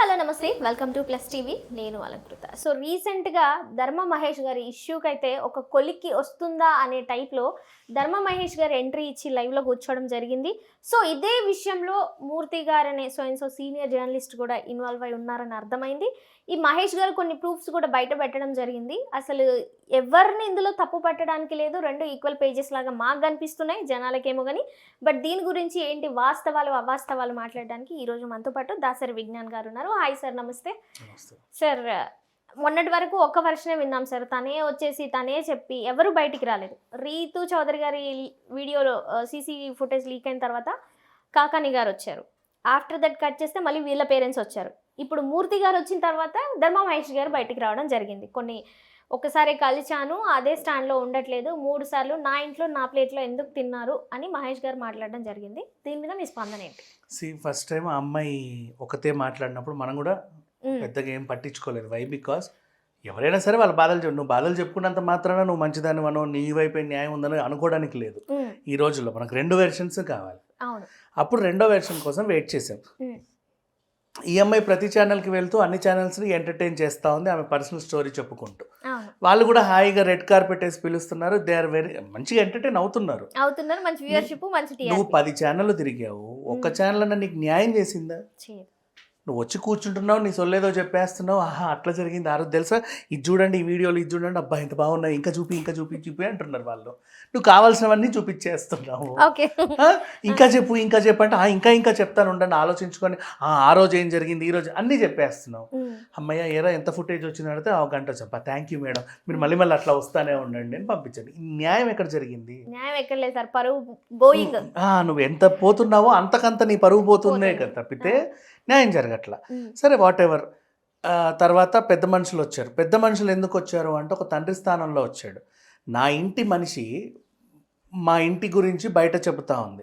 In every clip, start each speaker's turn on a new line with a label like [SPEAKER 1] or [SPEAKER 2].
[SPEAKER 1] Hello నమస్తే. Welcome to plus TV నేను Alankrita. So రీసెంట్గా ధర్మ మహేష్ గారి ఇష్యూకి అయితే ఒక కొలిక్కి వస్తుందా అనే టైప్లో ధర్మ మహేష్ గారు ఎంట్రీ ఇచ్చి లైవ్లో కూర్చోవడం జరిగింది. సో ఇదే విషయంలో మూర్తి గారు అనే సో సో సీనియర్ జర్నలిస్ట్ కూడా ఇన్వాల్వ్ అయి ఉన్నారని అర్థమైంది. ఈ మహేష్ గారు కొన్ని ప్రూఫ్స్ కూడా బయట పెట్టడం జరిగింది. అసలు ఎవరిని ఇందులో తప్పు పెట్టడానికి లేదు. రెండు ఈక్వల్ పేజెస్ లాగా మాకు కనిపిస్తున్నాయి జనాలకేమో కానీ బట్ దీని గురించి ఏంటి వాస్తవాలు అవాస్తవాలు మాట్లాడడానికి ఈరోజు మనతో పాటు దాసరి విజ్ఞాన్ గారు ఉన్నారు. హాయ్ సార్ నమస్తే. సార్ మొన్నటి వరకు ఒక్క వర్షనే విన్నాం సార్. తనే వచ్చేసి తనే చెప్పి ఎవరు బయటికి రాలేదు. రీతు చౌదరి గారి వీడియోలో సీసీ ఫుటేజ్ లీక్ అయిన తర్వాత కాకాని గారు వచ్చారు. ఆఫ్టర్ దట్ కట్ చేస్తే మళ్ళీ వీళ్ళ పేరెంట్స్ వచ్చారు. ఇప్పుడు మూర్తి గారు వచ్చిన తర్వాత ధర్మ మహేష్ గారు బయటికి రావడం జరిగింది. కొన్ని ఒకసారి కలిచాను అదే స్టాండ్లో ఉండట్లేదు మూడు సార్లు నా ఇంట్లో నా ప్లేట్లో ఎందుకు తిన్నారు అని మహేష్ గారు మాట్లాడడం జరిగింది. దీని మీద మీ స్పందన ఏంటి?
[SPEAKER 2] సి ఫస్ట్ టైం ఆ అమ్మాయి ఒకతే మాట్లాడినప్పుడు మనం కూడా పెద్దగా ఏం పట్టించుకోలేదు. వై బికాస్ ఎవరైనా సరే వాళ్ళ బాధలు చెప్పు నువ్వు బాధలు చెప్పుకున్నంత మాత్రాన నువ్వు మంచిదాన్ని మనం నీ వైపే న్యాయం ఉందని అనుకోవడానికి లేదు. ఈ రోజుల్లో మనకు రెండు వెర్షన్స్ కావాలి. అప్పుడు రెండో వెర్షన్ కోసం వెయిట్ చేసాం
[SPEAKER 1] ఉమ్,
[SPEAKER 2] ఈ అమ్మాయి ప్రతి ఛానల్కి వెళ్తూ అన్ని ఛానల్స్ని ఎంటర్టైన్ చేస్తూ ఉంది. ఆమె పర్సనల్ స్టోరీ చెప్పుకుంటూ. వాళ్ళు కూడా హాయిగా రెడ్ కార్పెట్ వేసి పిలుస్తున్నారు. దే ఆర్ వెరీ మంచిగా ఎంటర్టైన్ అవుతున్నారు.
[SPEAKER 1] అవుతున్నారు. మంచి వ్యూయర్షిప్ మంచి
[SPEAKER 2] నువ్వు పది ఛానళ్ళు తిరిగావు. ఒక్క. ఛానల్ అన్న నీకు న్యాయం చేసిందా? నువ్వు వచ్చి కూర్చుంటున్నావు నీ సొల్లేదో చెప్పేస్తున్నావు ఆహా అట్లా జరిగింది ఆ రోజు తెలుసా? ఇది చూడండి ఈ వీడియోలు ఇది చూడండి అబ్బా ఇంత బాగున్నాయి ఇంకా చూపి ఇంకా చూపి చూపి అంటున్నారు వాళ్ళు. నువ్వు కావాల్సినవన్నీ చూపించేస్తున్నావు. ఇంకా చెప్పు ఇంకా చెప్పు అంటే "ఆ, ఇంకా ఇంకా చెప్తాను ఉండండి ఆలోచించుకొని "ఆ, ఆ రోజు ఏం జరిగింది ఈ రోజు అన్నీ చెప్పేస్తున్నావు. అమ్మయ్య ఏరా ఎంత ఫుటేజ్ వచ్చింది అంటే ఒక గంట చెప్పా థ్యాంక్ యూ మేడం. మీరు మళ్ళీ మళ్ళీ అట్లా వస్తానే ఉండండి అని పంపించండి. ఈ న్యాయం ఎక్కడ జరిగింది?
[SPEAKER 1] న్యాయం ఎక్కడ లేదు సార్ పరువు గోయింగ్
[SPEAKER 2] నువ్వు ఎంత పోతున్నావో అంతకంత నీ పరుగు పోతుందే కదా తప్పితే న్యాయం జరగట్లా సరే వాట్ ఎవర్ తర్వాత పెద్ద మనుషులు వచ్చారు. పెద్ద మనుషులు ఎందుకు వచ్చారు అంటే ఒక తండ్రి స్థానంలో వచ్చాడు. నా ఇంటి మనిషి మా ఇంటి గురించి బయట చెబుతా ఉంది.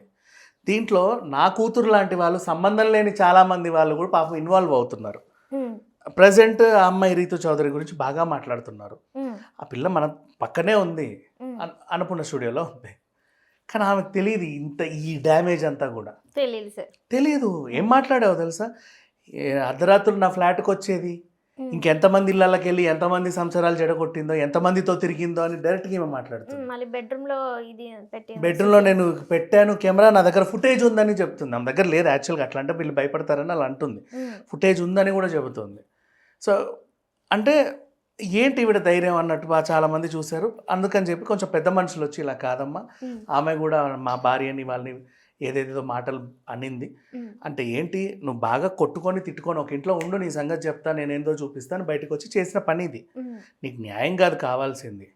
[SPEAKER 2] దీంట్లో నా కూతురు లాంటి వాళ్ళు సంబంధం లేని చాలామంది వాళ్ళు కూడా పాపం ఇన్వాల్వ్ అవుతున్నారు. ప్రజెంట్ ఆ అమ్మాయి రీతు చౌదరి గురించి బాగా మాట్లాడుతున్నారు. ఆ పిల్ల మన పక్కనే ఉంది. అన్- అన్నపూర్ణ స్టూడియోలో ఉంది. కానీ ఆమెకు తెలియదు ఇంత ఈ డ్యామేజ్ అంతా కూడా.
[SPEAKER 1] తెలియదు సార్.
[SPEAKER 2] తెలియదు ఏం మాట్లాడావు తెలుసా? అర్ధరాత్రులు నా ఫ్లాట్కి వచ్చేది ఇంకెంతమంది ఇళ్ళకి వెళ్ళి ఎంతమంది సంసారాలు చెడగొట్టిందో ఎంతమందితో తిరిగిందో అని డైరెక్ట్గా ఏమో మాట్లాడుతుంది.
[SPEAKER 1] మళ్ళీ బెడ్రూమ్లో ఇది
[SPEAKER 2] బెడ్రూమ్లో నేను పెట్టాను కెమెరా నా దగ్గర ఫుటేజ్ ఉందని చెప్తుంది. ఆమె దగ్గర లేదు యాక్చువల్గా అట్లా అంటే వీళ్ళు భయపడతారని అలా అంటుంది. ఫుటేజ్ ఉందని కూడా చెబుతుంది. సో అంటే ఏంటి ఈవిడ ధైర్యం అన్నట్టు బాగా చాలామంది చూశారు. అందుకని చెప్పి కొంచెం పెద్ద మనుషులు వచ్చి ఇలా కాదమ్మా. ఆమె కూడా మా భార్యని వాళ్ళని ఏదేదో మాటలు అనింది. అంటే ఏంటి? నువ్వు బాగా కొట్టుకొని తిట్టుకొని ఒక ఇంట్లో ఉండు నీ సంగతి చెప్తా నేనేందో చూపిస్తాను బయటకు వచ్చి చేసిన పని ఇది. నీకు న్యాయం కాదు కావాల్సింది.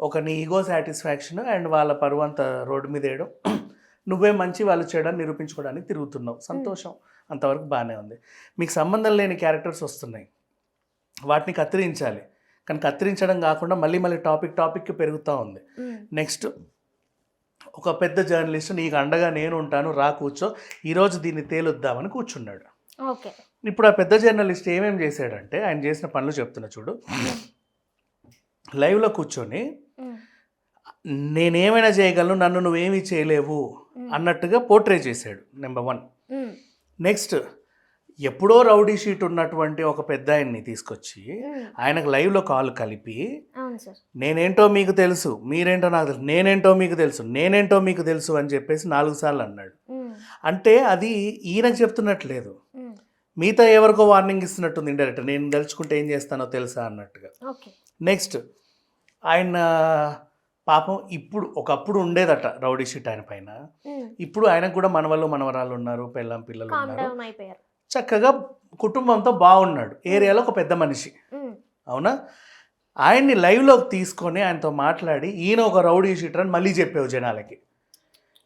[SPEAKER 2] ఒక నీ ఈగో సాటిస్ఫాక్షన్ అండ్ వాళ్ళ పరువు అంత రోడ్డు మీద వేయడం. నువ్వే మంచి వాళ్ళు చేయడానికి నిరూపించుకోవడానికి తిరుగుతున్నావు. సంతోషం. అంతవరకు బాగానే ఉంది. మీకు సంబంధం లేని క్యారెక్టర్స్ వస్తున్నాయి. వాటిని కత్తిరించాలి. కానీ కత్తిరించడం కాకుండా మళ్ళీ మళ్ళీ టాపిక్ టాపిక్కి పెరుగుతూ ఉంది. నెక్స్ట్ ఒక పెద్ద జర్నలిస్ట్ నీకు అండగా నేను ఉంటాను రా కూర్చో ఈరోజు దీన్ని తేలుద్దామని కూర్చున్నాడు.
[SPEAKER 1] ఓకే.
[SPEAKER 2] ఇప్పుడు ఆ పెద్ద జర్నలిస్ట్ ఏమేం చేశాడంటే ఆయన చేసిన పనులు చెప్తున్నా చూడు. లైవ్లో కూర్చొని నేనేమైనా చేయగలను నన్ను నువ్వేమీ చేయలేవు అన్నట్టుగా పోర్ట్రే చేశాడు నెంబర్ వన్. నెక్స్ట్ ఎప్పుడో రౌడీ షీట్ ఉన్నటువంటి ఒక పెద్ద ఆయన్ని తీసుకొచ్చి ఆయనకు లైవ్లో కాల్ కలిపి నేనేంటో మీకు తెలుసు మీరేంటో నాకు తెలుసు నేనేంటో మీకు తెలుసు నేనేంటో మీకు తెలుసు అని చెప్పేసి నాలుగు సార్లు అన్నాడు. అంటే అది ఈయనకు చెప్తున్నట్లేదు. మిగతా ఎవరికో వార్నింగ్ ఇస్తున్నట్టుంది ఇండైరెక్ట్ నేను తలుచుకుంటే ఏం చేస్తానో తెలుసా అన్నట్టుగా. నెక్స్ట్ ఆయన పాపం ఇప్పుడు ఒకప్పుడు ఉండేదట రౌడీ షీట్ ఆయన పైన. ఇప్పుడు ఆయనకు కూడా మనవళ్ళు మనవరాలు ఉన్నారు పెళ్ళం పిల్లలు ఉన్నారు. చక్కగా కుటుంబంతో బాగున్నాడు. ఏరియాలో ఒక పెద్ద మనిషి. అవునా? ఆయన్ని లైవ్లోకి తీసుకొని ఆయనతో మాట్లాడి ఈయన ఒక రౌడీ షీటర్ అని మళ్ళీ చెప్పావు జనాలకి.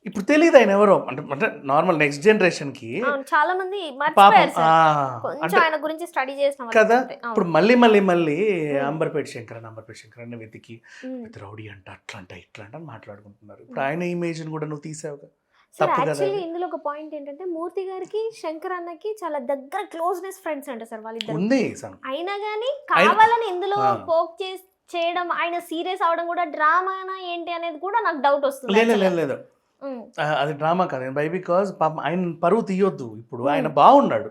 [SPEAKER 2] ఇప్పుడు తెలియదు ఆయన ఎవరో. అంటే అంటే నార్మల్ నెక్స్ట్ జనరేషన్కి
[SPEAKER 1] అవును చాలా మంది ఆయన గురించి స్టడీ చేసిన
[SPEAKER 2] కదా. ఇప్పుడు మళ్ళీ మళ్ళీ మళ్ళీ. అంబర్పేట శంకర్ అంబర్పేట శంకర్ అని వెతికి రౌడీ అంట అట్లా అంట ఇట్లా అంట అని మాట్లాడుకుంటున్నారు. ఇప్పుడు ఆయన ఇమేజ్ని కూడా నువ్వు తీసావు
[SPEAKER 1] సార్ యాక్చువల్లీ. ఇందులో ఒక పాయింట్ ఏంటంటే మూర్తి గారికి శంకర్ అన్నకి చాలా దగ్గర క్లోజ్నెస్ ఫ్రెండ్స్ అంట సార్ వాళ్ళిద్దరు
[SPEAKER 2] ఉంది
[SPEAKER 1] అయినా కానీ కావాలని ఇందులో. పోక్ చేసి చేయడం ఆయన సీరియస్ అవడం కూడా డ్రామానా ఏంటి అనేది కూడా నాకు డౌట్ వస్తుంది
[SPEAKER 2] లేదు అది డ్రామా కాదు. బై బికాజ్ పాపం ఆయన పరువు తీయొద్దు ఇప్పుడు. ఆయన బాగున్నాడు.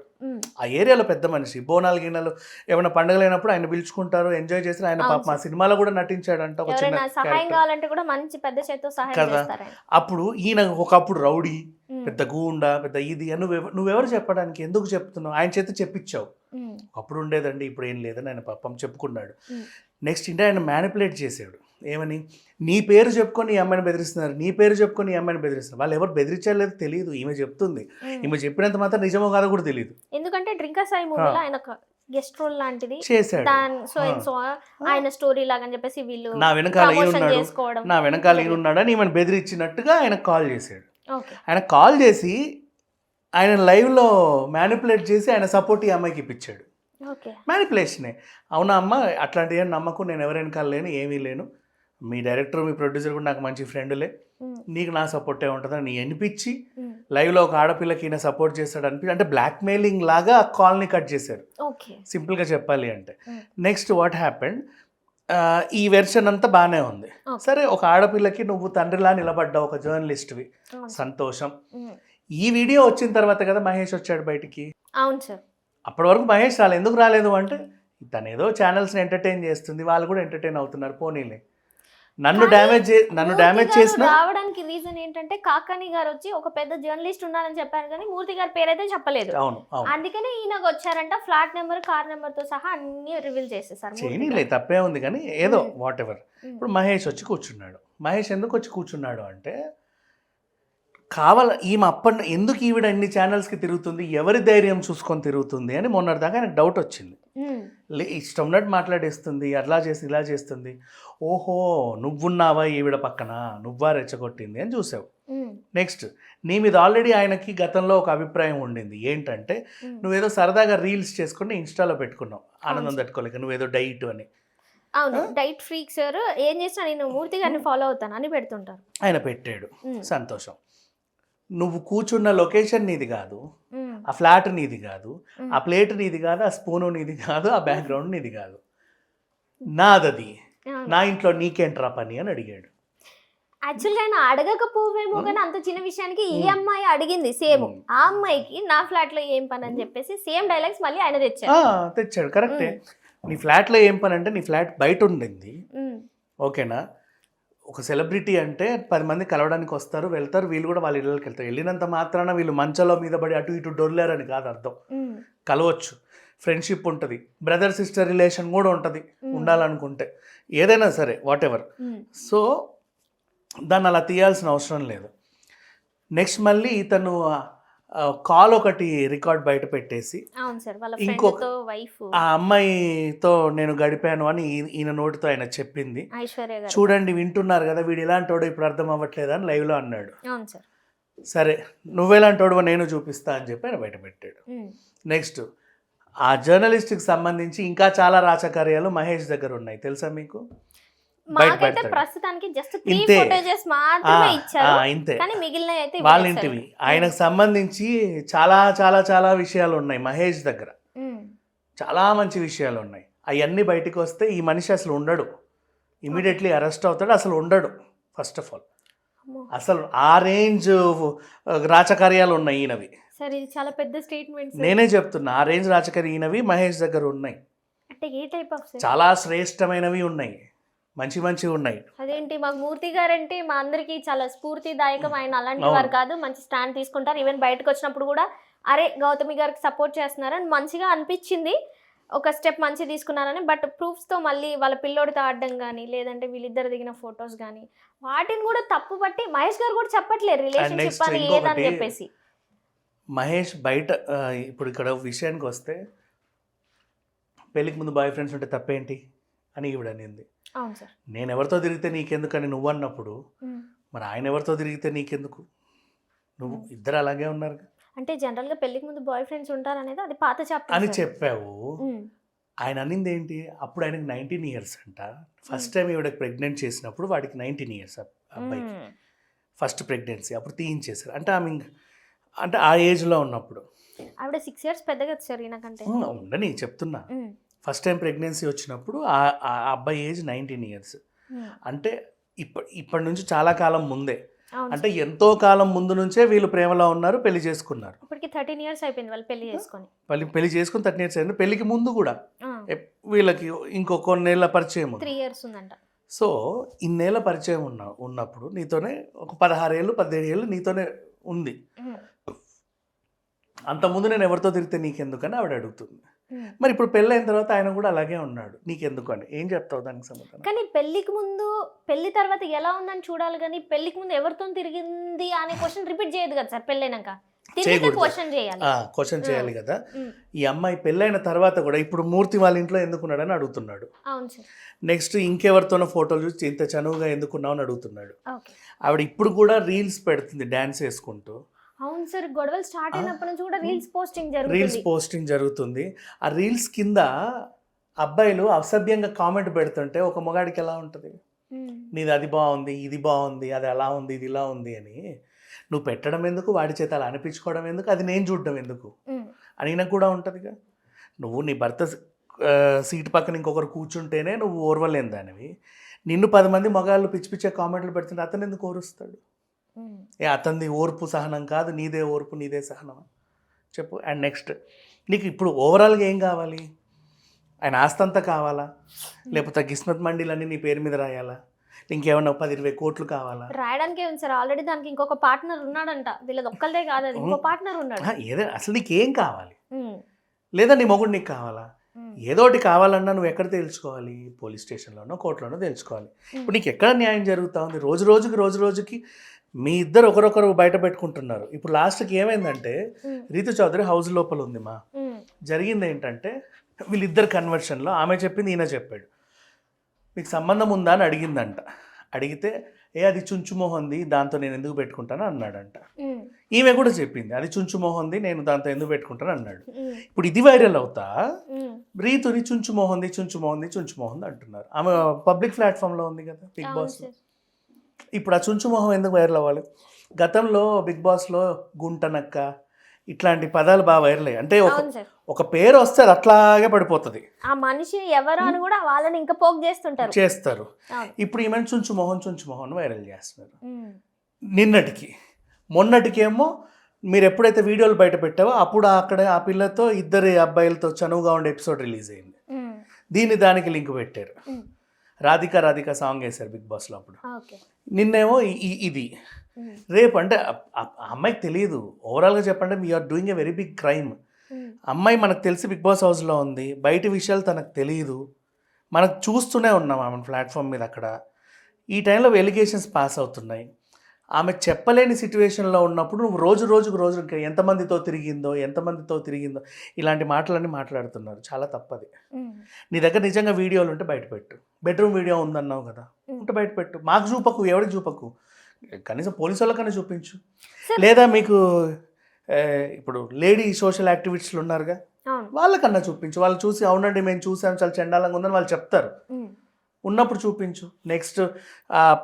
[SPEAKER 2] ఆ ఏరియాలో పెద్ద మనిషి బోనాలు గిన్నెలు ఏమైనా పండుగలైనప్పుడు ఆయన పిలుచుకుంటారు ఎంజాయ్ చేస్తారు. ఆయన పాప మా సినిమాలో కూడా నటించాడంట ఒక చిన్న కదా. అప్పుడు ఈయన ఒకప్పుడు రౌడీ పెద్ద గూండా పెద్ద ఇది అని నువ్వెవ నువ్వెవరు చెప్పడానికి ఎందుకు చెప్తున్నావు? ఆయన చేత చెప్పించావు అప్పుడు ఉండేదండి ఇప్పుడు ఏం లేదని ఆయన పాపం చెప్పుకున్నాడు. నెక్స్ట్ ఇంటే ఆయన మ్యానిపులేట్ చేసాడు ఏమని? నీ పేరు చెప్పుకొని ఈ అమ్మాయిని బెదిరిస్తున్నారు. నీ పేరు చెప్పుకొని ఈ అమ్మాయిని బెదిరిస్తున్నారు. వాళ్ళు ఎవరు బెదిరించారు లేదు తెలియదు ఈమె చెప్తుంది. ఈమె చెప్పినంత మాత్రం నిజమో కాదో కూడా తెలియదు
[SPEAKER 1] ఎందుకంటే డ్రింకర్ సాయి మూవీలో ఆయన గెస్ట్ రోల్ లాంటిది.
[SPEAKER 2] చేశాడు.
[SPEAKER 1] సో సో ఆయన స్టోరీ లాగా అని చెప్పేసి వీళ్ళు
[SPEAKER 2] నా వెనకాల నా వెనకాల ఈయన ఉన్నాడని ఈమెను బెదిరించినట్టుగా ఆయన కాల్ చేశాడు. ఆయన కాల్ చేసి ఆయన లైవ్లో మ్యానిపులేట్ చేసి ఆయన సపోర్ట్ ఈ అమ్మాయికి ఇప్పించాడు. మ్యానిపులేషనే. అవునా అమ్మ? అట్లాంటివి నమ్మకం? నేను ఎవరి వెనకాల లేను ఏమీ లేను. మీ డైరెక్టర్ మీ ప్రొడ్యూసర్ కూడా నాకు మంచి ఫ్రెండ్లే. నీకు నా సపోర్టే ఉంటుందని నీ అనిపించి లైవ్లో ఒక ఆడపిల్లకి ఈయన సపోర్ట్ చేస్తాడు అనిపించి అంటే బ్లాక్మెయిలింగ్ లాగా కాల్ని కట్ చేశారు. సింపుల్గా చెప్పాలి అంటే. Next what happened? ఈ వెర్షన్ అంతా బాగానే ఉంది. సరే ఒక ఆడపిల్లకి నువ్వు తండ్రిలా నిలబడ్డావు ఒక జర్నలిస్ట్వి. సంతోషం. ఈ వీడియో వచ్చిన తర్వాత కదా మహేష్ వచ్చాడు బయటికి?
[SPEAKER 1] అవును సార్.
[SPEAKER 2] అప్పటి వరకు మహేష్ రాలేదు ఎందుకు రాలేదు అంటే తను ఏదో ఛానల్స్ని ఎంటర్టైన్ చేస్తుంది. వాళ్ళు కూడా ఎంటర్టైన్ అవుతున్నారు. పోనీలే. నన్ను డ్యామేజ్ నన్ను డ్యామేజ్ చేసిన
[SPEAKER 1] రావడానికి రీజన్ ఏంటంటే కాకాని గారు వచ్చి ఒక పెద్ద జర్నలిస్ట్ ఉన్నారని చెప్పారు కానీ మూర్తి గారి పేరైతే చెప్పలేదు.
[SPEAKER 2] అవును
[SPEAKER 1] అందుకనే ఈయనకు వచ్చారంట ఫ్లాట్ నెంబర్ కార్ నెంబర్తో సహా అన్ని రివీల్ చేసేసారు
[SPEAKER 2] చేయనీలే
[SPEAKER 1] గారు.
[SPEAKER 2] తప్పే ఉంది కానీ ఏదో. వాట్ ఎవర్ ఇప్పుడు మహేష్ వచ్చి కూర్చున్నాడు. మహేష్ ఎందుకు వచ్చి కూర్చున్నాడు అంటే కావాల ఈమె అప్పటి ఎందుకు ఈవిడ అన్ని ఛానల్స్కి తిరుగుతుంది? ఎవరి ధైర్యం చూసుకొని తిరుగుతుంది? అని మొన్నటిదాకా ఆయనకు డౌట్ వచ్చింది. ఇష్టం ఉన్నట్టు మాట్లాడేస్తుంది అట్లా చేసి ఇలా చేస్తుంది. ఓహో నువ్వున్నావా ఈవిడ పక్కన? నువ్వా రెచ్చగొట్టింది అని చూసావు. నెక్స్ట్ నీ మీద ఆల్రెడీ ఆయనకి గతంలో ఒక అభిప్రాయం ఉండింది. ఏంటంటే. నువ్వేదో సరదాగా రీల్స్ చేసుకుని ఇన్స్టాలో పెట్టుకున్నావు. ఆనందం. తట్టుకోలేక నువ్వేదో డైట్ అని.
[SPEAKER 1] అవును. డైట్ ఫ్రీక్ సార్ ఏం చేసినా నేను మూర్తి గారిని ఫాలో అవుతాను అని పెడుతుంటారు.
[SPEAKER 2] ఆయన పెట్టాడు. సంతోషం. నువ్వు కూర్చున్న లొకేషన్ నీది కాదు. ఆ ఫ్లాట్ నీది కాదు. ఆ ప్లేట్ నీది కాదు. ఆ స్పూను నీది కాదు. ఆ బ్యాక్గ్రౌండ్ నీది కాదు. నాదది. నా ఇంట్లో నీకేంట్రా పని అని అడిగాడు.
[SPEAKER 1] యాక్చువల్గా ఆయన అడగకపోవేమో కానీ అంత చిన్న విషయానికి ఈ. అమ్మాయి అడిగింది సేమ్. ఆ అమ్మాయికి నా ఫ్లాట్లో ఏం పని అని చెప్పేసి సేమ్ డైలాగ్స్ మళ్ళీ ఆయన తెచ్చారు.
[SPEAKER 2] ఆ, తెచ్చాడు. కరెక్టే. నీ ఫ్లాట్లో ఏం పని అంటే నీ ఫ్లాట్ బయట ఉండింది. ఓకేనా? ఒక సెలబ్రిటీ అంటే పది మంది కలవడానికి వస్తారు వెళ్తారు వీళ్ళు కూడా వాళ్ళ ఇళ్ళకి వెళ్తారు. వెళ్ళినంత మాత్రాన వీళ్ళు మంచంలో మీద పడి అటు ఇటు డొర్లారని కాదు అర్థం. కలవచ్చు. ఫ్రెండ్షిప్ ఉంటుంది. బ్రదర్ సిస్టర్ రిలేషన్ కూడా ఉంటుంది ఉండాలనుకుంటే. ఏదైనా సరే వాట్ ఎవర్ సో దాన్ని అలా తీయాల్సిన అవసరం లేదు. నెక్స్ట్ మళ్ళీ ఇతను కాల్ ఒకటి రికార్డ్ బయట పెట్టేసి ఇంకొక- ఆ అమ్మాయితో నేను గడిపాను అని ఈయన నోటితో ఆయన చెప్పింది. చూడండి వింటున్నారు కదా వీడు ఇలాంటోడు ఇప్పుడు అర్థం అవ్వట్లేదు అని లైవ్లో అన్నాడు.
[SPEAKER 1] సార్.
[SPEAKER 2] నువ్వెలాంటోడు నేను చూపిస్తా అని చెప్పి ఆయన బయట పెట్టాడు. నెక్స్ట్ ఆ జర్నలిస్ట్కి సంబంధించి ఇంకా చాలా రాచకార్యాలు మహేష్ దగ్గర ఉన్నాయి. తెలుసా మీకు?
[SPEAKER 1] మాకైతే. ప్రస్తుతానికి జస్ట్ త్రీ. ఫోటేజెస్ మాత్రమే ఇచ్చారు
[SPEAKER 2] ఇంతే.
[SPEAKER 1] కానీ మిగిలిన అయితే
[SPEAKER 2] వాళ్ళ ఇంటివి. ఆయనకు సంబంధించి చాలా చాలా చాలా విషయాలు ఉన్నాయి మహేష్ దగ్గర.
[SPEAKER 1] ఉమ్,
[SPEAKER 2] చాలా మంచి విషయాలు ఉన్నాయి. అవన్నీ బయటికి వస్తే ఈ మనిషి అసలు ఉండడు. ఇమీడియట్లీ అరెస్ట్ అవుతాడు అసలు ఉండడు ఫస్ట్ ఆఫ్ ఆల్. అసలు ఆ రేంజ్ రాచకార్యాలు ఉన్నాయి ఈయనవి.
[SPEAKER 1] సార్ ఇది చాలా పెద్ద స్టేట్మెంట్
[SPEAKER 2] నేనే చెప్తున్నా ఆ రేంజ్ రాచకార్య ఈయనవి మహేష్ దగ్గర ఉన్నాయి.
[SPEAKER 1] అంటే ఏ టైప్ ఆఫ్
[SPEAKER 2] చాలా శ్రేష్టమైనవి ఉన్నాయి. మంచి మంచివి ఉన్నాయి.
[SPEAKER 1] అదేంటి? మాకు మూర్తి గారంటే మా అందరికి చాలా స్ఫూర్తిదాయకం. ఆయన అలాంటి. వారు కాదు. మంచి స్టాండ్ తీసుకుంటారు. ఈవెన్ బయటకు వచ్చినప్పుడు కూడా అరే గౌతమి గారికి సపోర్ట్ చేస్తున్నారని మంచిగా అనిపించింది. ఒక స్టెప్ మంచి తీసుకున్నారని. బట్ ప్రూఫ్స్తో మళ్ళీ వాళ్ళ పిల్లోడితో ఆడడం కానీ లేదంటే వీళ్ళిద్దరు దిగిన ఫొటోస్ కానీ వాటిని కూడా తప్పు పట్టి మహేష్ గారు కూడా చెప్పట్లేదు. రిలేషన్షిప్ అని ఏదని చెప్పేసి.
[SPEAKER 2] మహేష్ బయట ఇప్పుడు ఇక్కడ విషయానికి వస్తే పెళ్ళికి ముందు బాయ్ ఫ్రెండ్స్ ఉంటే తప్పేంటి? అని ఈవిడ అనింది.
[SPEAKER 1] అవును సార్
[SPEAKER 2] నేను ఎవరితో తిరిగితే నీకెందుకని నువ్వు అన్నప్పుడు. మరి ఆయన ఎవరితో తిరిగితే నీకెందుకు? నువ్వు ఇద్దరు అలాగే ఉన్నారు
[SPEAKER 1] అంటే జనరల్గా పెళ్ళికి ముందు బాయ్ ఫ్రెండ్స్ ఉంటారు అనేది అది పాత చాప్టర్
[SPEAKER 2] అని చెప్పావు. ఆయన అనింది ఏంటి అప్పుడు ఆయనకి నైన్టీన్ ఇయర్స్ అంట. ఫస్ట్ టైం ఈవిడకి ప్రెగ్నెంట్ చేసినప్పుడు వాడికి నైన్టీన్ ఇయర్స్ అబ్బాయికి. ఫస్ట్ ప్రెగ్నెన్సీ అప్పుడు తీయించేశారు. అంటే ఆమె అంటే ఆ ఏజ్లో ఉన్నప్పుడు.
[SPEAKER 1] ఆవిడ సిక్స్ ఇయర్స్ పెద్దగా ఈయనకంటే.
[SPEAKER 2] ఉమ్, ఉండని చెప్తున్నా. ఫస్ట్ టైం ప్రెగ్నెన్సీ వచ్చినప్పుడు ఆ అబ్బాయి ఏజ్ నైన్టీన్ ఇయర్స్.
[SPEAKER 1] ఉమ్,
[SPEAKER 2] అంటే ఇప్పటి ఇప్పటి నుంచి చాలా కాలం ముందే. అంటే ఎంతో కాలం ముందు నుంచే వీళ్ళు ప్రేమలో ఉన్నారు పెళ్ళి చేసుకున్నారు.
[SPEAKER 1] ఇప్పటికి థర్టీన్ ఇయర్స్ అయిపోయింది వాళ్ళు పెళ్ళి చేసుకొని.
[SPEAKER 2] పెళ్ళి పెళ్ళి చేసుకుని థర్టీ ఇయర్స్ అయింది. పెళ్ళికి ముందు కూడా ఎప్- వీళ్ళకి ఇంకో కొన్నేళ్ళ పరిచయం
[SPEAKER 1] త్రీ ఇయర్స్ ఉందంట.
[SPEAKER 2] సో ఇన్నేళ్ళ పరిచయం ఉన్న ఉన్నప్పుడు నీతోనే ఒక పదహారు ఏళ్ళు పదిహేడు ఏళ్ళు నీతోనే ఉంది. అంతకుముందు నేను ఎవరితో తిరిగితే నీకెందుకని ఆవిడ అడుగుతుంది. మరి ఇప్పుడు పెళ్ళైన తర్వాత ఆయన కూడా అలాగే ఉన్నాడు. నీకెందుకు అని ఏం చెప్తావు దానికి సమాధానం?
[SPEAKER 1] కానీ పెళ్ళికి ముందు పెళ్ళి తర్వాత ఎలా ఉందని చూడాలి కానీ పెళ్ళికి ముందు ఎవరితో తిరిగింది అనే క్వశ్చన్ రిపీట్ చేయదు కదా సార్ పెళ్ళైనాక. క్వశ్చన్ చేయాలి.
[SPEAKER 2] క్వశ్చన్ చేయాలి కదా? ఈ అమ్మాయి పెళ్ళైన తర్వాత కూడా ఇప్పుడు మూర్తి వాళ్ళ ఇంట్లో ఎందుకున్నాడని అడుగుతున్నాడు. నెక్స్ట్ ఇంకెవరితోనో ఫోటోలు చూసి ఇంత చనువుగా ఎందుకున్నావు అని అడుగుతున్నాడు. ఆవిడ ఇప్పుడు కూడా రీల్స్ పెడుతుంది డ్యాన్స్ వేసుకుంటూ.
[SPEAKER 1] అవును సార్ గొడవలు స్టార్ట్ అయినప్పటి నుంచి కూడా రీల్స్ పోస్టింగ్
[SPEAKER 2] రీల్స్
[SPEAKER 1] జరుగుతుంది
[SPEAKER 2] పోస్టింగ్ జరుగుతుంది. ఆ రీల్స్ కింద అబ్బాయిలు అసభ్యంగా కామెంట్ పెడుతుంటే ఒక మొగాడికి ఎలా ఉంటుంది? నీది అది బాగుంది ఇది బాగుంది అది అలా ఉంది ఇది ఇలా ఉంది అని. నువ్వు పెట్టడం ఎందుకు? వాడి చేత అలా అనిపించుకోవడం ఎందుకు? అది నేను చూడడం ఎందుకు? అడిగినా కూడా ఉంటుందిగా. నువ్వు నీ భర్త సీట్ పక్కన ఇంకొకరు కూర్చుంటేనే నువ్వు ఓర్వలేని దానివి. నిన్ను పది మంది మగాళ్ళు పిచ్చి పిచ్చే కామెంట్లు పెడుతుంటే అతను ఎందుకు ఓరుస్తాడు? ఏ అతనిది ఓర్పు సహనం కాదు నీదే ఓర్పు నీదే సహనం చెప్పు. అండ్ నెక్స్ట్ నీకు ఇప్పుడు ఓవరాల్గా ఏం కావాలి? ఆయన ఆస్తంతా కావాలా? లేకపోతే కిస్మత్ మండీలన్నీ నీ పేరు మీద రాయాలా? ఇంకేమన్నా పది ఇరవై కోట్లు కావాలా?
[SPEAKER 1] రాయడానికే ఉంది సార్. ఆల్రెడీ దానికి ఇంకొక పార్ట్నర్ ఉన్నాడంట. వీళ్ళది ఒక్కళ్ళదే కాదు ఇంకో పార్ట్నర్ ఉన్నాడు.
[SPEAKER 2] ఏదో అసలు నీకేం కావాలి?
[SPEAKER 1] ఉమ్,
[SPEAKER 2] లేదా నీ మొగుడు నీకు కావాలా? ఏదో ఒకటి కావాలన్నా నువ్వు ఎక్కడ తేల్చుకోవాలి పోలీస్ స్టేషన్లోనో కోర్టులోనో తేల్చుకోవాలి ఇప్పుడు నీకు ఎక్కడ న్యాయం జరుగుతూ ఉంది? రోజు రోజుకి రోజు రోజుకి మీ ఇద్దరు ఒకరొకరు బయట పెట్టుకుంటున్నారు. ఇప్పుడు లాస్ట్కి ఏమైందంటే రీతు చౌదరి హౌస్ లోపల ఉంది మా. జరిగింది ఏంటంటే వీళ్ళిద్దరు కన్వర్షన్లో ఆమె చెప్పింది ఈయన చెప్పాడు. మీకు సంబంధం ఉందా? అని అడిగిందంట. అడిగితే ఏ అది చుంచుమోహంది దాంతో నేను ఎందుకు పెట్టుకుంటాను? అన్నాడంట. ఈమె కూడా చెప్పింది అది చుంచుమోహంది నేను దాంతో ఎందుకు పెట్టుకుంటాను? అన్నాడు. ఇప్పుడు ఇది వైరల్ అవుతా రీతుని చుంచుమోహంది చుంచుమోహంది చుంచుమోహంది అంటున్నారు. ఆమె పబ్లిక్ ప్లాట్ఫామ్లో ఉంది కదా బిగ్ బాస్ ఇప్పుడు ఆ చుంచుమోహం ఎందుకు వైరల్ అవ్వాలి? గతంలో బిగ్ బాస్లో గుంటనక్క ఇట్లాంటి పదాలు బాగా వైరల్ అయ్యాయి. అంటే ఒక పేరు వస్తే అది అట్లాగే పడిపోతుంది.
[SPEAKER 1] ఆ మనిషి ఎవరు అని కూడా వాళ్ళని ఇంకా పోక్ చేస్తుంటారు.
[SPEAKER 2] చేస్తారు. ఇప్పుడు ఈమె చుంచు మొహం చుంచు మొహం వైరల్ చేస్తున్నారు. నిన్నటికి. మొన్నటికేమో మీరు ఎప్పుడైతే వీడియోలు బయట పెట్టావో అప్పుడు అక్కడ ఆ పిల్లతో ఇద్దరు అబ్బాయిలతో చనువుగా ఉండే ఎపిసోడ్ రిలీజ్ అయింది. దీన్ని దానికి లింక్ పెట్టారు. రాధిక రాధిక సాంగ్ వేశారు బిగ్ బాస్లో అప్పుడు. నిన్నేమో ఇది. రేపు అంటే ఆ- అమ్మాయికి తెలియదు ఓవరాల్గా చెప్పంటే we are doing a very big crime. అమ్మాయి మనకు తెలిసి బిగ్ బాస్ హౌస్లో ఉంది. బయట విషయాలు తనకు తెలియదు మనకు చూస్తూనే ఉన్నాం ఆమె ప్లాట్ఫామ్ మీద అక్కడ. ఈ టైంలో ఎలిగేషన్స్ పాస్ అవుతున్నాయి. ఆమె చెప్పలేని సిచ్యువేషన్లో ఉన్నప్పుడు నువ్వు రోజు రోజుకు రోజు ఎంతమందితో తిరిగిందో ఎంతమందితో తిరిగిందో ఇలాంటి మాటలన్నీ మాట్లాడుతున్నారు. చాలా తప్పది. నీ దగ్గర నిజంగా వీడియోలు ఉంటే బయటపెట్టు బెడ్రూమ్ వీడియో ఉందన్నావు కదా ఉంటే బయటపెట్టు మాకు చూపకు ఎవరికి చూపకు? కనీసం పోలీసు వాళ్ళకన్నా చూపించు. లేదా మీకు ఇప్పుడు లేడీ సోషల్ యాక్టివిస్టులు ఉన్నారుగా వాళ్ళకన్నా చూపించు. వాళ్ళు చూసి అవునండి మేము చూసాం చాలా చండాలంగా ఉందని వాళ్ళు చెప్తారు. ఉన్నప్పుడు చూపించు. నెక్స్ట్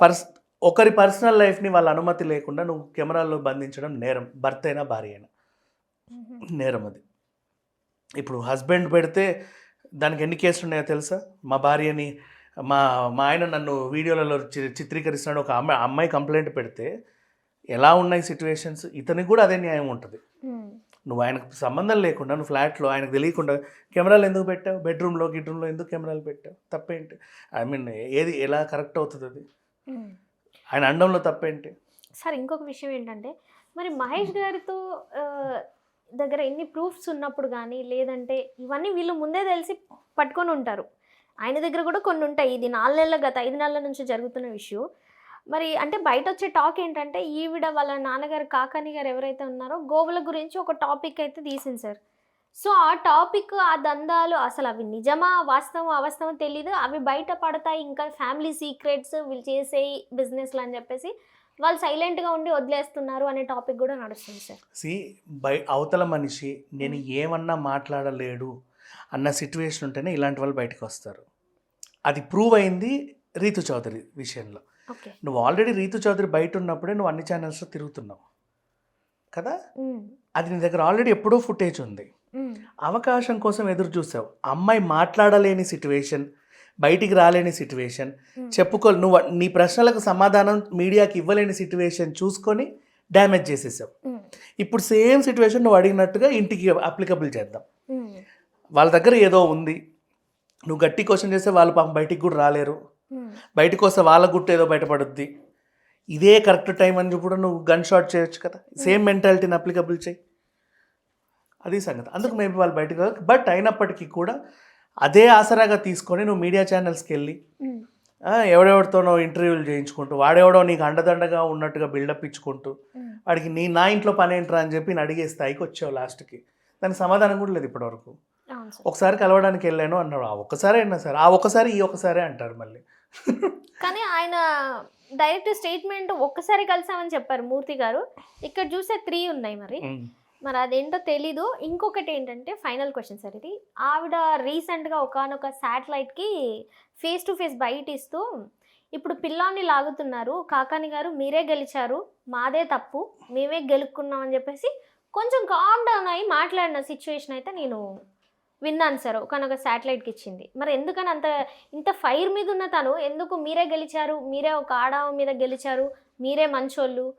[SPEAKER 2] పర్స్ ఒకరి పర్సనల్ లైఫ్ని వాళ్ళ అనుమతి లేకుండా నువ్వు కెమెరాలో బంధించడం నేరం భర్త అయినా భార్య అయినా నేరం అది. ఇప్పుడు హస్బెండ్ పెడితే దానికి ఎన్ని కేసులు ఉన్నాయో తెలుసా? మా భార్యని మా మా ఆయన నన్ను వీడియోలలో చి- చిత్రీకరిస్తున్నాడు. ఒక అమ్మాయి అమ్మాయి కంప్లైంట్ పెడితే ఎలా ఉన్నాయి సిచ్యువేషన్స్ ఇతనికి కూడా అదే న్యాయం ఉంటుంది. నువ్వు ఆయనకు సంబంధం లేకుండా నువ్వు ఫ్లాట్లో ఆయనకు తెలియకుండా కెమెరాలు ఎందుకు పెట్టావు? బెడ్రూమ్లో గిడ్రూమ్లో ఎందుకు కెమెరాలు పెట్టావు? తప్పేంటి? ఐ మీన్ ఏది ఎలా కరెక్ట్ అవుతుంది అది. ఆయన అండంలో తప్పేంటి?
[SPEAKER 1] సార్ ఇంకొక విషయం ఏంటంటే మరి మహేష్ గారితో దగ్గర ఎన్ని ప్రూఫ్స్ ఉన్నప్పుడు కానీ లేదంటే ఇవన్నీ వీళ్ళు ముందే తెలిసి పట్టుకొని ఉంటారు. ఆయన దగ్గర కూడా కొన్ని ఉంటాయి. ఇది నాలుగు నెలల గత ఐదు నెలల నుంచి జరుగుతున్న విషయం మరి అంటే బయట వచ్చే టాక్ ఏంటంటే ఈవిడ వాళ్ళ నాన్నగారు కాకాని గారు ఎవరైతే ఉన్నారో గోవుల గురించి ఒక టాపిక్ అయితే తీసింది సార్. సో ఆ టాపిక్ ఆ దందాలు అసలు అవి నిజమా వాస్తవం అవాస్తవం తెలీదు. అవి బయట పడతాయి. ఇంకా ఫ్యామిలీ సీక్రెట్స్ వీళ్ళు చేసే బిజినెస్లు అని చెప్పేసి వాళ్ళు సైలెంట్గా ఉండి వదిలేస్తున్నారు అనే టాపిక్ కూడా నడుస్తుంది సార్.
[SPEAKER 2] సి బై అవతల మనిషి నేను ఏమన్నా మాట్లాడలేడు అన్న సిచ్యువేషన్ ఉంటేనే ఇలాంటి వాళ్ళు బయటకు వస్తారు. అది ప్రూవ్ అయింది రీతు చౌదరి విషయంలో. నువ్వు ఆల్రెడీ రీతు చౌదరి బయట ఉన్నప్పుడే నువ్వు అన్ని ఛానల్స్లో తిరుగుతున్నావు. కదా? అది నీ దగ్గర ఆల్రెడీ ఎప్పుడో ఫుటేజ్ ఉంది. అవకాశం కోసం ఎదురు చూసావు. అమ్మాయి మాట్లాడలేని సిచ్యువేషన్ బయటికి రాలేని సిచ్యువేషన్ చెప్పుకో నువ్వు నీ ప్రశ్నలకు సమాధానం మీడియాకి ఇవ్వలేని సిచ్యువేషన్ చూసుకొని డ్యామేజ్ చేసేసావు. ఇప్పుడు సేమ్ సిచ్యువేషన్ నువ్వు అడిగినట్టుగా ఇంటికి అప్లికబుల్ చేద్దాం. వాళ్ళ దగ్గర ఏదో ఉంది. నువ్వు గట్టి క్వశ్చన్ చేస్తే వాళ్ళు పాపం బయటికి కూడా రాలేరు. బయటకు వస్తే వాళ్ళ గుట్టు ఏదో బయటపడుద్ది. ఇదే కరెక్ట్ టైం అని కూడా నువ్వు గన్ షాట్ చేయొచ్చు కదా. సేమ్ మెంటాలిటీని అప్లికబుల్ చేయి. అది సంగతి. అందుకు మేబీ వాళ్ళు బయటకు బట్ అయినప్పటికీ కూడా అదే ఆసరాగా తీసుకొని నువ్వు మీడియా ఛానల్స్కి వెళ్ళి ఎవడెవడితోనో ఇంటర్వ్యూలు చేయించుకుంటూ వాడెవడో నీకు అండదండగా ఉన్నట్టుగా బిల్డప్ ఇచ్చుకుంటూ వాడికి నీ నా ఇంట్లో పని ఏంట్రా అని చెప్పి నేను అడిగే స్థాయికి వచ్చావు లాస్ట్కి. దానికి సమాధానం కూడా లేదు ఇప్పటివరకు. ఒకసారి కలవడానికి వెళ్ళాను అన్నాడు. ఆ ఒక్కసారి అయినా సార్ ఆ ఒక్కసారి ఈ ఒక్కసారి అంటారు మళ్ళీ.
[SPEAKER 1] కానీ ఆయన డైరెక్ట్ స్టేట్మెంట్ ఒక్కసారి కలిసామని చెప్పారు మూర్తి గారు. ఇక్కడ చూసే త్రీ ఉన్నాయి మరి. మరి అదేంటో తెలీదు. ఇంకొకటి ఏంటంటే ఫైనల్ క్వశ్చన్ సార్ ఇది. ఆవిడ రీసెంట్గా ఒకనొక శాటిలైట్కి ఫేస్ టు ఫేస్ బయట ఇస్తూ ఇప్పుడు పిల్లాన్ని లాగుతున్నారు. కాకాని గారు మీరే గెలిచారు. మాదే తప్పు. మేమే గెలుక్కున్నాం అని చెప్పేసి కొంచెం కామ్ డౌన్ అయ్యి మాట్లాడిన సిచ్యువేషన్ అయితే నేను విన్నాను సార్. ఒకనొక శాటిలైట్కి ఇచ్చింది. మరి ఎందుకని అంత ఇంత ఫైర్ మీద ఉన్న తను? ఎందుకు మీరే గెలిచారు? మీరే ఒక ఆడ మీద గెలిచారు. మీరే మంచోళ్ళు.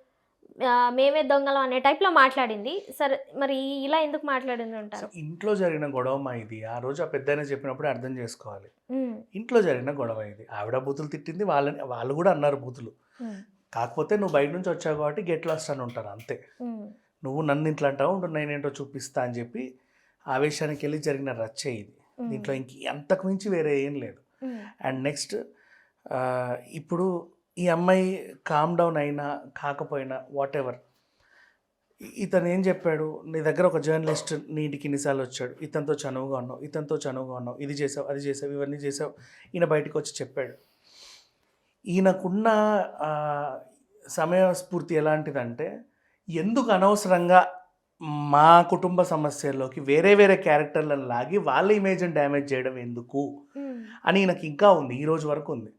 [SPEAKER 1] మేమే దొంగలం అనే టైప్లో మాట్లాడింది. సరే మరి ఇలా ఎందుకు మాట్లాడింది అంటారు?
[SPEAKER 2] ఇంట్లో జరిగిన గొడవ మా ఇది. ఆ రోజు ఆ పెద్ద చెప్పినప్పుడే అర్థం చేసుకోవాలి. ఇంట్లో జరిగిన గొడవ ఇది. ఆవిడ బూతులు తిట్టింది వాళ్ళని వాళ్ళు కూడా అన్నారు బూతులు. కాకపోతే నువ్వు బయట నుంచి వచ్చావు కాబట్టి గెట్ లాస్ట్ అని ఉంటారు అంతే. నువ్వు నన్ను ఇంట్లో అంటావు? నేనేంటో చూపిస్తా అని చెప్పి ఆవేశానికి వెళ్ళి జరిగిన రచ్చే ఇది. దీంట్లో ఇంక అంతకు మించి వేరే ఏం లేదు. అండ్ నెక్స్ట్ ఇప్పుడు ఈ అమ్మాయి కామ్ డౌన్ అయినా కాకపోయినా వాట్ ఎవర్ ఇతను ఏం చెప్పాడు? నీ దగ్గర ఒక జర్నలిస్ట్ నీటికి ఇన్నిసార్లు వచ్చాడు. ఇతనితో చనువుగా ఉన్నావు ఇతనితో చనువుగా ఉన్నావు ఇది చేసావు అది చేసావు ఇవన్నీ చేసావు ఈయన బయటకు వచ్చి చెప్పాడు. ఈయనకున్న ఆ, సమయస్ఫూర్తి ఎలాంటిదంటే ఎందుకు అనవసరంగా మా కుటుంబ సమస్యల్లోకి వేరే వేరే క్యారెక్టర్లను లాగి వాళ్ళ ఇమేజ్ని డ్యామేజ్ చేయడం ఎందుకు? అని నాకు ఇంకా ఉంది ఈ రోజు వరకు ఉంది.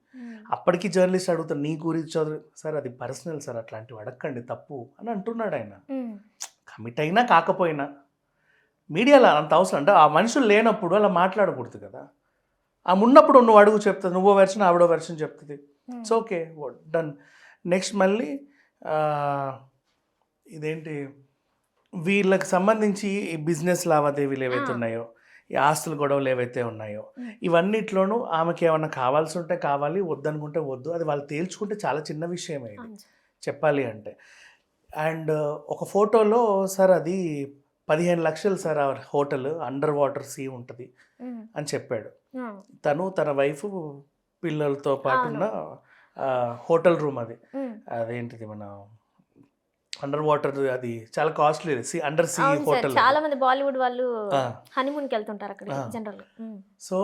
[SPEAKER 2] అప్పటికి జర్నలిస్ట్ అడుగుతారు నీ గురించి చదువు సార్ అది పర్సనల్ సార్ అట్లాంటివి అడగండి తప్పు అని అంటున్నాడు ఆయన. కమిట్ అయినా కాకపోయినా మీడియాలో అంత అవసరం అంటే ఆ మనుషులు లేనప్పుడు అలా మాట్లాడకూడదు కదా. ఆ ఉన్నప్పుడు నువ్వు అడుగు చెప్తుంది నువ్వో వెర్షన్ ఆవిడో వెర్షన్ చెప్తుంది. ఇట్స్ ఓకే డన్ నెక్స్ట్ మళ్ళీ ఇదేంటి వీళ్ళకి సంబంధించి బిజినెస్ లావాదేవీలు ఏవైతే. ఉన్నాయో ఈ ఆస్తుల గొడవలు ఏవైతే ఉన్నాయో. ఇవన్నిట్లోనూ ఆమెకి ఏమన్నా కావాల్సి ఉంటే కావాలి వద్దనుకుంటే వద్దు అది వాళ్ళు తేల్చుకుంటే చాలా చిన్న విషయమే ఇది. చెప్పాలి అంటే. అండ్ ఒక ఫోటోలో సార్ అది పదిహేను లక్షలు సార్ ఆ హోటల్ అండర్ వాటర్ సీ ఉంటుంది అని చెప్పాడు. తను తన వైఫ్ పిల్లలతో పాటు. ఉన్న హోటల్ రూమ్ అది. అదేంటిది మన అండర్ వాటర్ అది చాలా కాస్ట్లీ సి అండర్ సీ హోటల్
[SPEAKER 1] చాలా మంది బాలీవుడ్ వాళ్ళు
[SPEAKER 2] ఆ.
[SPEAKER 1] హనీమూన్కి వెళ్తుంటారు అక్కడ. జనరల్
[SPEAKER 2] సో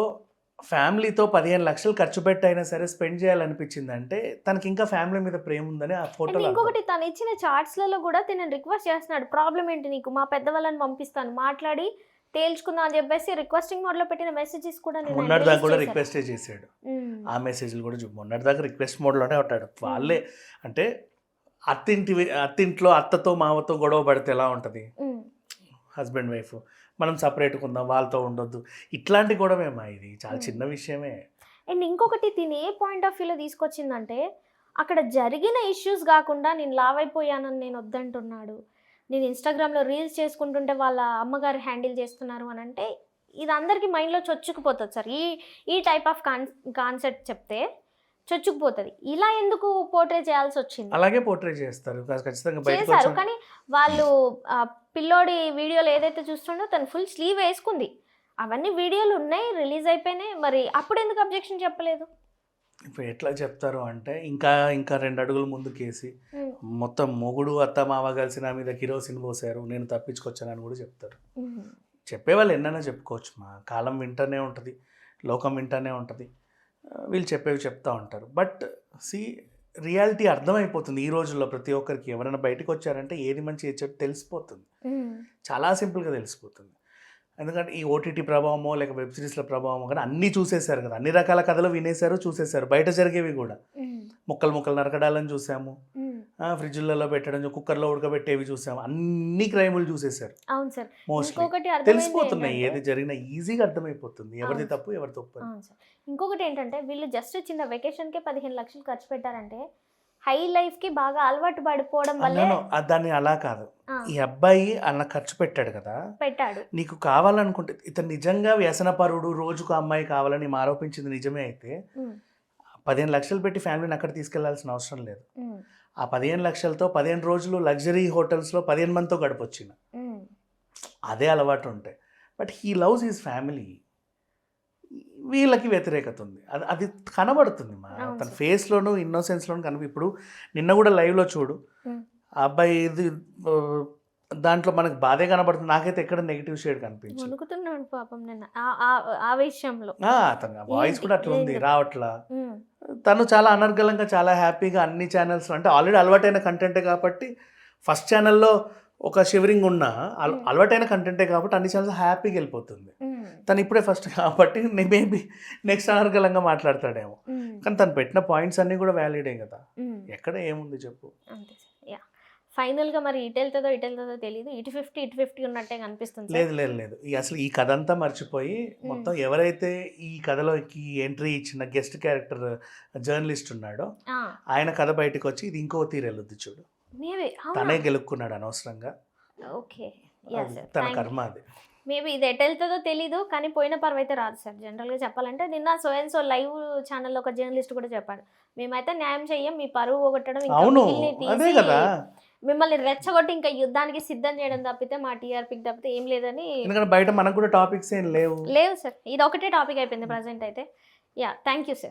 [SPEAKER 2] ఫ్యామిలీతో పదిహేను లక్షలు ఖర్చు పెట్టైనా సరే స్పెండ్ చేయాలనిపించింది అంటే తనకి ఇంకా ఫ్యామిలీ మీద ప్రేమ ఉందని ఆ ఫోటోలో
[SPEAKER 1] ఇంకొకటి తను ఇచ్చిన చార్ట్స్లలో కూడా తినని రిక్వెస్ట్ చేస్తున్నాడు. ప్రాబ్లం ఏంటి నీకు? మా పెద్దవాళ్ళని పంపిస్తాను. మాట్లాడి తేల్చుకుందాం అని చెప్పేసి రిక్వెస్టింగ్ మోడ్లో పెట్టిన మెసేజెస్ కూడా నేను
[SPEAKER 2] మొన్నటి దాకా కూడా. రిక్వెస్టే చేశాడు ఆ మెసేజ్లు కూడా మొన్నటి దాకా రిక్వెస్ట్ మోడ్లోనే ఉంటాడు. వాళ్ళే అంటే అత్తింటి అత్తింట్లో అత్తతో మావతో గొడవ పడితే ఎలా ఉంటుంది? Husband wife. మనం సపరేట్గా ఉందాం వాళ్ళతో ఉండొద్దు. ఇట్లాంటి గొడవేమా ఇది? చాలా. చిన్న విషయమే.
[SPEAKER 1] అండ్ ఇంకొకటి తిని ఏ పాయింట్ ఆఫ్ వ్యూలో తీసుకొచ్చిందంటే అక్కడ జరిగిన ఇష్యూస్ కాకుండా నేను లావ్ అయిపోయానని నేను వద్దంటున్నాడు. నేను ఇన్స్టాగ్రామ్లో రీల్స్ చేసుకుంటుంటే వాళ్ళ అమ్మగారు హ్యాండిల్ చేస్తున్నారు అని అంటే ఇది అందరికీ మైండ్లో చొచ్చుకుపోతుంది సార్. ఈ ఈ టైప్ ఆఫ్ కాన్ కాన్సెప్ట్ చెప్తే చొచ్చుకుపోతుంది. ఇలా ఎందుకు పోర్ట్రే చేయాల్సి వచ్చింది
[SPEAKER 2] అలాగే పోర్ట్రే చేస్తారు.
[SPEAKER 1] చేశారు.
[SPEAKER 2] వచ్చాం
[SPEAKER 1] కానీ వాళ్ళు పిల్లోడి వీడియోలో ఏదైతే చూస్తుండో తను ఫుల్ స్లీవ్ వేసుకుంది. అవన్నీ వీడియోలు ఉన్నాయి రిలీజ్ అయిపోయినాయి. మరి అప్పుడు ఎందుకు అబ్జెక్షన్ చెప్పలేదు?
[SPEAKER 2] ఇప్పుడు ఎట్లా చెప్తారు అంటే ఇంకా ఇంకా రెండు అడుగులు ముందుకేసి మొత్తం మొగుడు అత్త మామ కలిసి నా మీద కిరోసిన్ పోసారు. నేను తప్పించుకొచ్చానని కూడా చెప్తారు. చెప్పేవాళ్ళు ఎన్నైనా చెప్పుకోవచ్చు మా కాలం వింటూనే ఉంటుంది. లోకం వింటూనే ఉంటుంది. వీళ్ళు చెప్పేవి చెప్తా ఉంటారు. బట్ సి రియాలిటీ అర్థమైపోతుంది ఈ రోజుల్లో ప్రతి ఒక్కరికి. ఎవరైనా బయటకు వచ్చారంటే ఏది మంచి ఏది చెడు తెలిసిపోతుంది. చాలా సింపుల్గా తెలిసిపోతుంది. ఎందుకంటే ఈ ఓటీటీ ప్రభావమో లేక వెబ్ సిరీస్ల ప్రభావమో కానీ అన్నీ చూసేశారు కదా. అన్ని రకాల కథలు వినేశారు చూసేశారు. బయట జరిగేవి కూడా. ముక్కలు ముక్కలు నరకడాలని చూసాము. ఫ్రిడ్జ్లలో పెట్టడం కుక్కర్లో ఉడకబెట్టేవి చూసాం. అన్ని క్రైములు చూసేశారు.
[SPEAKER 1] అవును సార్. ఇంకొకటి
[SPEAKER 2] తెలిసిపోతున్నాయి. ఏది జరిగినా ఈజీగా అర్థమైపోతుంది. ఎవరిది. తప్పు ఎవరి తప్పు
[SPEAKER 1] ఇంకొకటి ఏంటంటే వీళ్ళు జస్ట్ చిన్న వెకేషన్కే పదిహేను లక్షలు ఖర్చు పెట్టారంటే హై లైఫ్కి బాగా అలవాటు పడిపోవడం వల్లే
[SPEAKER 2] దాన్ని అలా కాదు. ఈ అబ్బాయి అలా ఖర్చు పెట్టాడు కదా.
[SPEAKER 1] పెట్టాడు.
[SPEAKER 2] నీకు కావాలనుకుంటే ఇతను నిజంగా వ్యసనపరుడు రోజుకు అమ్మాయి కావాలని ఆరోపించింది నిజమే అయితే పదిహేను లక్షలు పెట్టి ఫ్యామిలీని అక్కడ తీసుకెళ్ళాల్సిన అవసరం లేదు. ఆ పదిహేను లక్షలతో పదిహేను రోజులు లగ్జరీ హోటల్స్లో పదిహేను మందితో గడపొచ్చిన అదే అలవాటు ఉంటాయి but he loves his family. వీళ్ళకి వ్యతిరేకత ఉంది అది అది కనబడుతుంది మా తన. ఫేస్లోను ఇన్నోసెన్స్లోను కనిపి ఇప్పుడు నిన్న కూడా లైవ్లో చూడు. ఆ అబ్బాయి ఇది దాంట్లో మనకు బాధే కనబడుతుంది. నాకైతే ఎక్కడ నెగిటివ్ షేడ్ కనిపించింది.
[SPEAKER 1] వణుకుతున్నాడు పాపం నిన్న. ఆ- ఆ- ఆ విషయంలో.
[SPEAKER 2] ఆ, అతను వాయిస్? కూడా అట్లా ఉంది? రావట్లా? తను చాలా అనర్గళంగా చాలా హ్యాపీగా అన్ని ఛానల్స్ అంటే ఆల్రెడీ అలవాటైన కంటెంటే కాబట్టి ఫస్ట్ ఛానల్లో ఒక షివరింగ్ ఉన్న అల-. అలవాటైన కంటెంటే కాబట్టి అన్ని ఛానల్స్ హ్యాపీగా వెళ్ళిపోతుంది. తను ఇప్పుడే ఫస్ట్ కాబట్టి మేబీ నెక్స్ట్ అనర్గళంగా మాట్లాడతాడేమో. కానీ తను పెట్టిన పాయింట్స్ అన్నీ కూడా వ్యాలిడే కదా. ఎక్కడ ఏముంది చెప్పు.
[SPEAKER 1] ఫైనల్గా మరి ఇటు వెళ్తుందో ఇటు వెళ్తుందో తెలియదు ఇటు ఫిఫ్టీ ఇటు ఫిఫ్టీ ఉన్నట్టే కనిపిస్తుంది
[SPEAKER 2] లేదు లేదు లేదు. ఈ అసలు ఈ కథ అంతా మర్చిపోయి మొత్తం ఎవరైతే ఈ కథలోకి ఎంట్రీ ఇచ్చిన గెస్ట్ క్యారెక్టర్ జర్నలిస్ట్ ఉన్నాడో ఆయన కథ బయటకు వచ్చి ఇది ఇంకో తీరు వెళ్ళొద్దు చూడు. తనే గెలుక్కున్నాడు అనవసరంగా.
[SPEAKER 1] ఓకే.
[SPEAKER 2] తన కర్మ అది.
[SPEAKER 1] మేబీ ఇది ఎటు వెళ్తుందో తెలీదు కానీ పోయిన పర్వ అయితే రాదు సార్. జనరల్గా చెప్పాలంటే నిన్న సో అండ్ సో లైవ్ ఛానల్లో ఒక జర్నలిస్ట్ కూడా చెప్పాడు. మేమైతే న్యాయం చెయ్యం మీ పరువు పోగొట్టడం ఇంకా మిమ్మల్ని రెచ్చగొట్టి ఇంకా యుద్ధానికి సిద్ధం చేయడం తప్పితే మా టీఆర్పీకి తప్పితే ఏం లేదని
[SPEAKER 2] ఎందుకంటే బయట మనకు కూడా టాపిక్స్ ఏం లేవు.
[SPEAKER 1] లేవు సార్. ఇది ఒకటే టాపిక్ అయిపోయింది ప్రజెంట్ అయితే. Yeah thank you sir